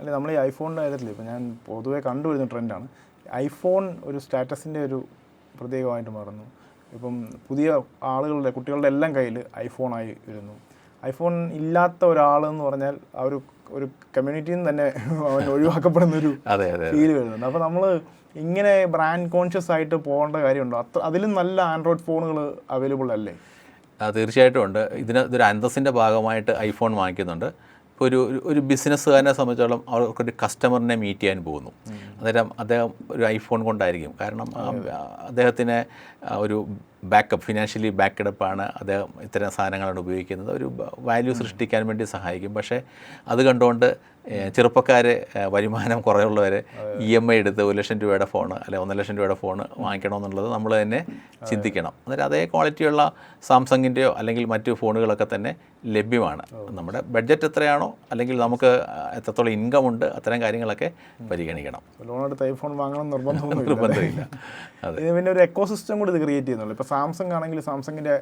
അല്ലെ നമ്മൾ ഈ ഐഫോണിന്റെ കാര്യത്തിൽ ഇപ്പോൾ ഞാൻ പൊതുവെ കണ്ടുവരുന്ന ട്രെൻഡാണ്. ഐഫോൺ ഒരു സ്റ്റാറ്റസിന്റെ ഒരു പ്രത്യേകമായിട്ട് മാറുന്നു. ഇപ്പം പുതിയ ആളുകളുടെ കുട്ടികളുടെ എല്ലാം കയ്യിൽ ഐഫോണായി വരുന്നു. ഐഫോൺ ഇല്ലാത്ത ഒരാളെന്ന് പറഞ്ഞാൽ ആ ഒരു ഒരു കമ്മ്യൂണിറ്റിയിൽ നിന്ന് തന്നെ അവൻ ഒഴിവാക്കപ്പെടുന്ന ഒരു അതെ അതെ. ഫീൽ വരുന്നുണ്ട്. അപ്പോൾ നമ്മൾ ഇങ്ങനെ ബ്രാൻഡ് കോൺഷ്യസ് ആയിട്ട് പോകേണ്ട കാര്യമുണ്ടോ? അത്ര അതിലും നല്ല ആൻഡ്രോയിഡ് ഫോണുകൾ അവൈലബിൾ അല്ലേ? തീർച്ചയായിട്ടും ഉണ്ട്. ഇതിന് ഇതൊരു അന്തസ്സിന്റെ ഭാഗമായിട്ട് ഐഫോൺ വാങ്ങിക്കുന്നുണ്ട്. ഇപ്പോൾ ഒരു ഒരു- ബിസിനസ്സുകാരനെ സംബന്ധിച്ചോളം അവർക്കൊരു കസ്റ്റമറിനെ മീറ്റ് ചെയ്യാൻ പോകുന്നു. അന്നേരം അദ്ദേഹം ഒരു ഐഫോൺ കൊണ്ടായിരിക്കും. കാരണം അദ്ദേഹത്തിന് ഒരു ബാക്കപ്പ് ഫിനാൻഷ്യലി ബാക്കഡപ്പാണ് അദ്ദേഹം ഇത്തരം സാധനങ്ങളാണ് ഉപയോഗിക്കുന്നത്. ഒരു വാല്യൂ സൃഷ്ടിക്കാൻ വേണ്ടി സഹായിക്കും. പക്ഷേ അത് കണ്ടുകൊണ്ട് ചെറുപ്പക്കാർ വരുമാനം കുറവുള്ളവർ ഇ എം ഐ എടുത്ത് ഒരു ലക്ഷം രൂപയുടെ ഫോൺ അല്ലെ ഒന്നര ലക്ഷം രൂപയുടെ ഫോൺ വാങ്ങിക്കണമെന്നുള്ളത് നമ്മൾ തന്നെ ചിന്തിക്കണം. അന്നേരം അതേ ക്വാളിറ്റിയുള്ള സാംസങ്ങിന്റെയോ അല്ലെങ്കിൽ മറ്റു ഫോണുകളൊക്കെ തന്നെ ലഭ്യമാണ്. നമ്മുടെ ബഡ്ജറ്റ് എത്രയാണോ അല്ലെങ്കിൽ നമുക്ക് എത്രത്തോളം ഇൻകം ഉണ്ട് അത്തരം കാര്യങ്ങളൊക്കെ പരിഗണിക്കണം. ലോൺ എടുത്ത് ഐഫോൺ വാങ്ങണം നിർബന്ധം നിർബന്ധമില്ല. അതെ. ഇത് പിന്നെ ഒരു എക്കോ സിസ്റ്റം കൂടി ഇത് ക്രിയേറ്റ് ചെയ്യുന്നുള്ളൂ ഇപ്പോൾ സാംസങ് ആണെങ്കിൽ സാംസങ്ങിന്റെ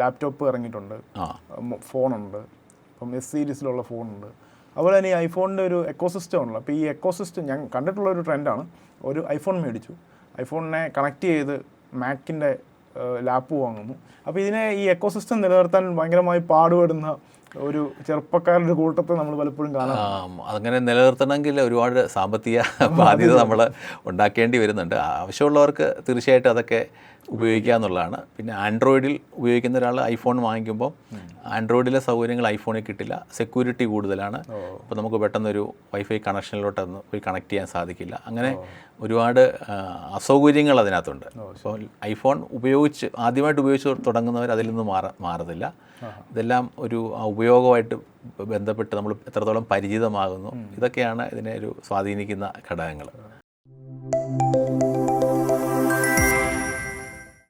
ലാപ്ടോപ്പ് ഇറങ്ങിയിട്ടുണ്ട്. ഫോണുണ്ട്. ഇപ്പം എസ് സീരീസിലുള്ള ഫോണുണ്ട്. അതുപോലെ തന്നെ ഈ ഐഫോണിന്റെ ഒരു എക്കോ സിസ്റ്റം ഉണ്ടല്ലോ അപ്പോൾ ഈ എക്കോ സിസ്റ്റം ഞാൻ കണ്ടിട്ടുള്ള ഒരു ട്രെൻഡാണ് ഒരു ഐഫോൺ മേടിച്ചു. ഐഫോണിനെ കണക്ട് ചെയ്ത് മാക്കിന്റെ ലാപ്പ് വാങ്ങുന്നു. അപ്പോൾ ഇതിനെ ഈ എക്കോ സിസ്റ്റം നിലനിർത്താൻ ഭയങ്കരമായി പാടുപെടുന്ന ഒരു ചെറുപ്പക്കാരുടെ കൂട്ടത്തെ നമ്മൾ പലപ്പോഴും കാണാം അങ്ങനെ നിലനിർത്തണമെങ്കിൽ ഒരുപാട് സാമ്പത്തിക ബാധ്യത നമ്മൾ ഉണ്ടാക്കേണ്ടി വരുന്നുണ്ട്. ആവശ്യമുള്ളവർക്ക് തീർച്ചയായിട്ടും അതൊക്കെ ഉപയോഗിക്കുക എന്നുള്ളതാണ് പിന്നെ ആൻഡ്രോയിഡിൽ ഉപയോഗിക്കുന്ന ഒരാൾ ഐഫോൺ വാങ്ങിക്കുമ്പോൾ ആൻഡ്രോയിഡിലെ സൗകര്യങ്ങൾ ഐഫോണിൽ കിട്ടില്ല. സെക്യൂരിറ്റി കൂടുതലാണ്. അപ്പോൾ നമുക്ക് പെട്ടെന്നൊരു വൈഫൈ കണക്ഷനിലോട്ടൊന്ന് പോയി കണക്ട് ചെയ്യാൻ സാധിക്കില്ല. അങ്ങനെ ഒരുപാട് അസൗകര്യങ്ങൾ അതിനകത്തുണ്ട്. അപ്പോൾ ഐഫോൺ ഉപയോഗിച്ച് ആദ്യമായിട്ട് ഉപയോഗിച്ച് തുടങ്ങുന്നവർ അതിൽ നിന്ന് മാറ മാറുന്നില്ല. ഇതെല്ലാം ഒരു ഉപയോഗമായിട്ട് ബന്ധപ്പെട്ട് നമ്മൾ എത്രത്തോളം പരിചിതമാകുന്നു ഇതൊക്കെയാണ് ഇതിനെ ഒരു സ്വാധീനിക്കുന്ന ഘടകങ്ങൾ.